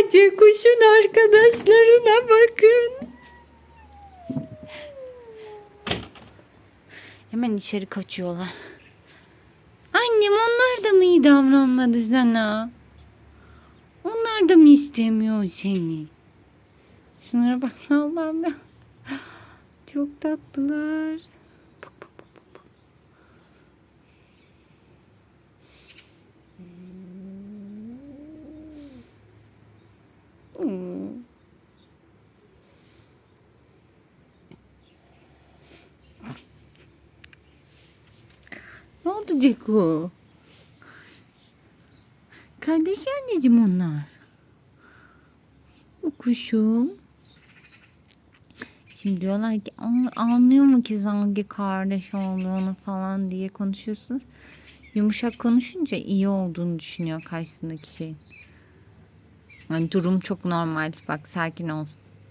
Aa, kuşun arkadaşlarına bakın. Hemen içeri kaçıyorlar. Annem onlar da mı iyi davranmadı sana? Onlar da mı istemiyor seni? Şunlara bak Allah'ım ya. Çok tatlılar. Bak bak bak bak. bak. Hmm. Ne oldu Ceku? Kardeşi anneciğim onlar. Bu kuşum. Şimdi diyorlar ki "Aa, anlıyor mu ki hangi kardeş olduğunu falan diye konuşuyorsunuz. Yumuşak konuşunca iyi olduğunu düşünüyor karşısındaki şeyin. Yani durum çok normal. Bak sakin ol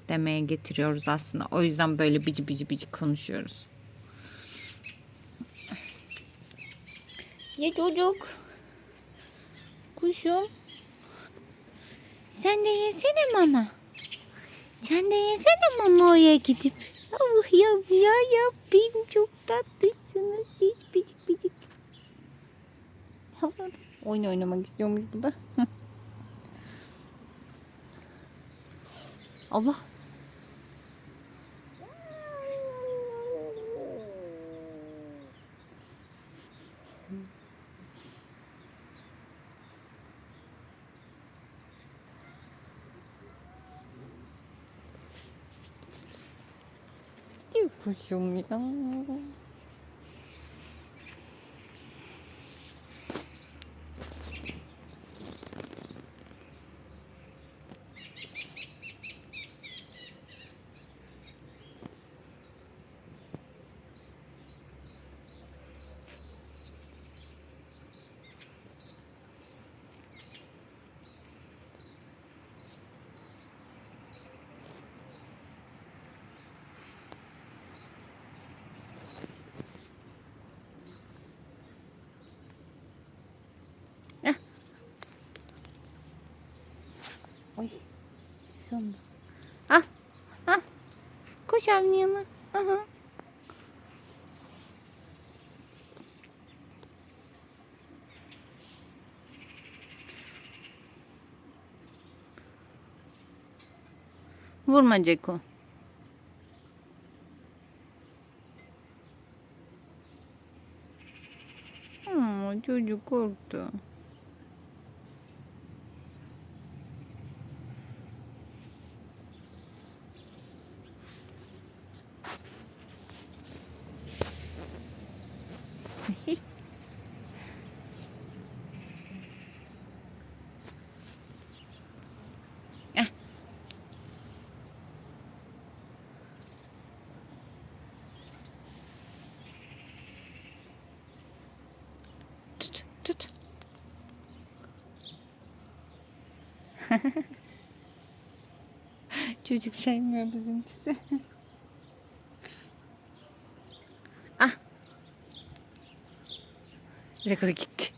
demeye getiriyoruz aslında. O yüzden böyle bici bici bici konuşuyoruz. Ya çocuk. Kuşum. Sen de yesene mama. Sen de yesene mama oraya gidip. Oh ya ya ya benim çok tatlısınız siz bicik bicik. Oyun oynamak istiyormuş bu da. Hı. Allah. Tüh kuşum ya. Oy. Sonunda. Ah. Ah. Koş abinin yanına. Aha. Vurma Ceko. Hmm, çocuk korktu. Tut. Çocuk sevmiyor bizimkisi. ah. Rekor gitti.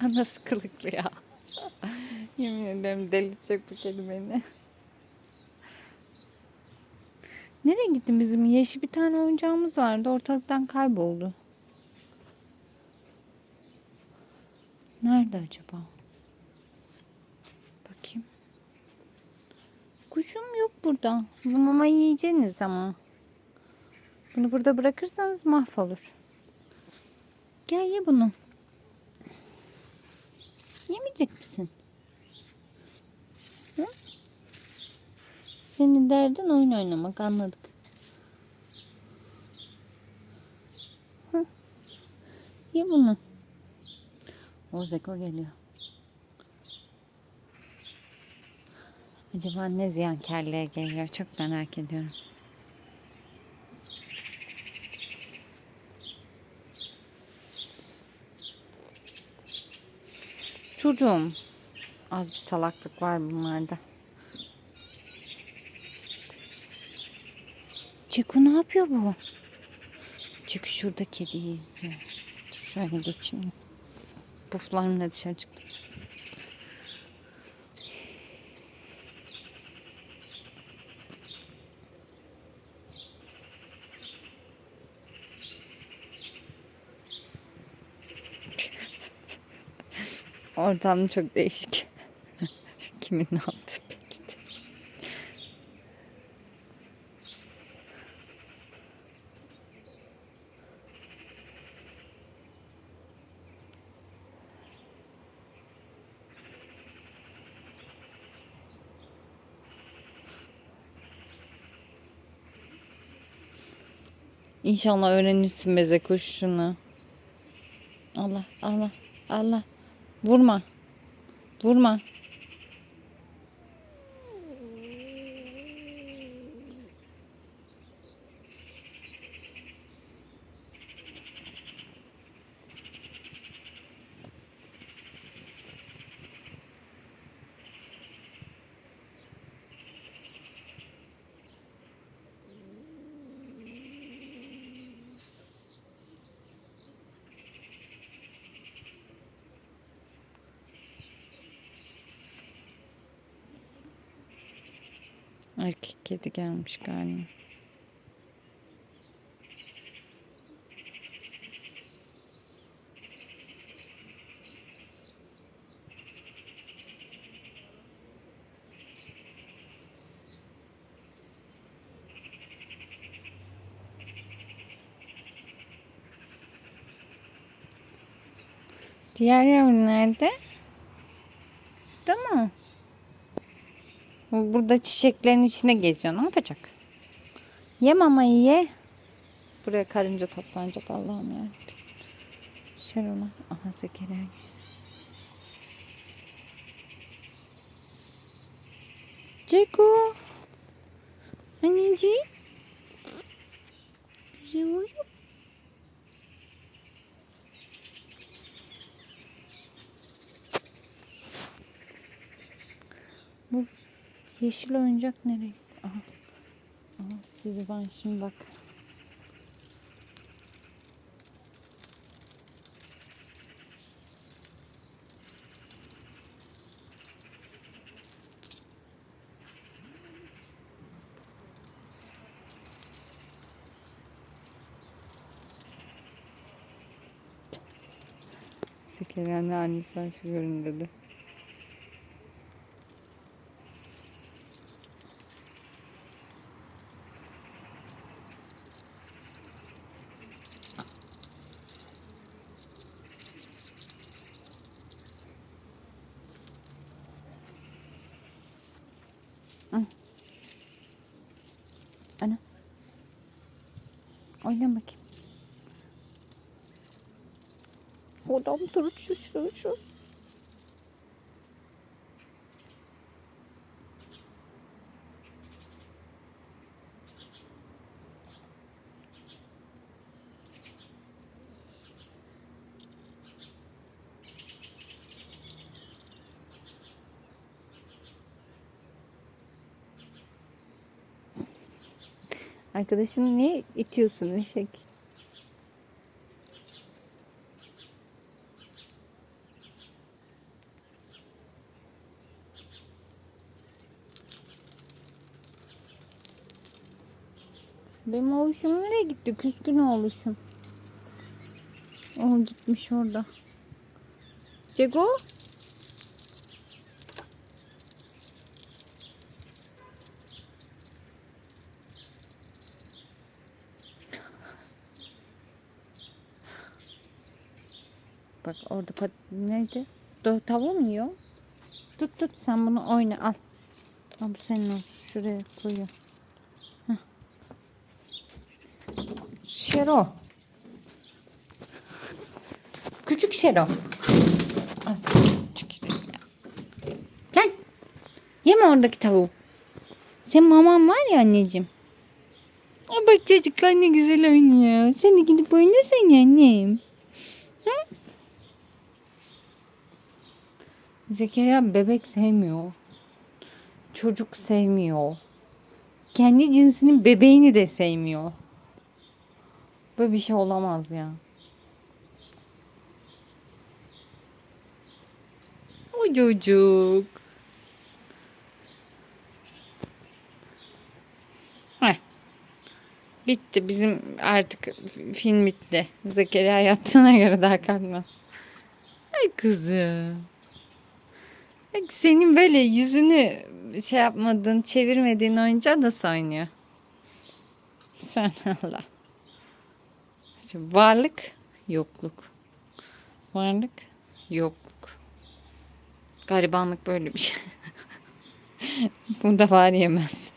Anası kılıklı ya. Yemin ederim delirtecek bu kedi. Nereye gitti bizim yeşil bir tane oyuncağımız vardı. Ortalıktan kayboldu. Nerede acaba? Bakayım. Kuşum yok burada. Bu mamayı yiyeceğiniz ama. Bunu burada bırakırsanız mahvolur. Gel ye bunu. Yemeyecek misin? Senin derdin oyun oynamak anladık. Hı. Ye bunu. O Zeko geliyor. Acaba ne ziyankarlığa geliyor çok merak ediyorum. Çocuğum. Az bir salaklık var bunlarda. Çeko ne yapıyor bu? Çünkü şurada kediyi izliyor. Dur şöyle geçeyim. puflarımla dışarı çıktım. Ortam çok değişik. Kimin ne yaptı İnşallah öğrenirsin meze kuşunu. Allah Allah Allah. Vurma. Vurma. Erkek kedi gelmiş galiba. Diğer yavru nerede? Burada çiçeklerin içine geziyor. Ne yapacak? Ye mamayı ye. Buraya karınca toplanacak Allah'ım ya. Şerola. Aha Zekeriya. Ceko. Anneciğim. Güzel uyuyor. Bu yeşil oyuncak nereye? Aha. Aha sizi ben şimdi bak. Sikelen annesi var şu görün dedi. Ana. Oyna bakayım. Odam dur şu şu şu. Arkadaşını niye itiyorsun eşek? Benim oğluşum nereye gitti? Küskün oğluşum. O gitmiş orada. Cego? Orada pat neydi? Do tavuğu mu yiyor? Tut tut sen bunu oyna al. Al bu senin olsun. Şuraya koyuyor. Şero. Küçük Şero. Az. Gel. Yeme oradaki tavuğu. Senin maman var ya anneciğim. Aa, bak çocuklar ne güzel oynuyor. Sen de gidip oynasana annem. Zekeriya bebek sevmiyor. Çocuk sevmiyor. Kendi cinsinin bebeğini de sevmiyor. Böyle bir şey olamaz ya. Çocuk. Heh. Bitti. Bizim artık film bitti. Zekeriya yattığına göre daha kalkmaz. Ay kızım. Senin böyle yüzünü şey yapmadığın, çevirmediğin oyuncağı da oynuyor. Sen Allah. İşte varlık, yokluk. Varlık, yokluk. Garibanlık böyle bir şey. Burada var yemez.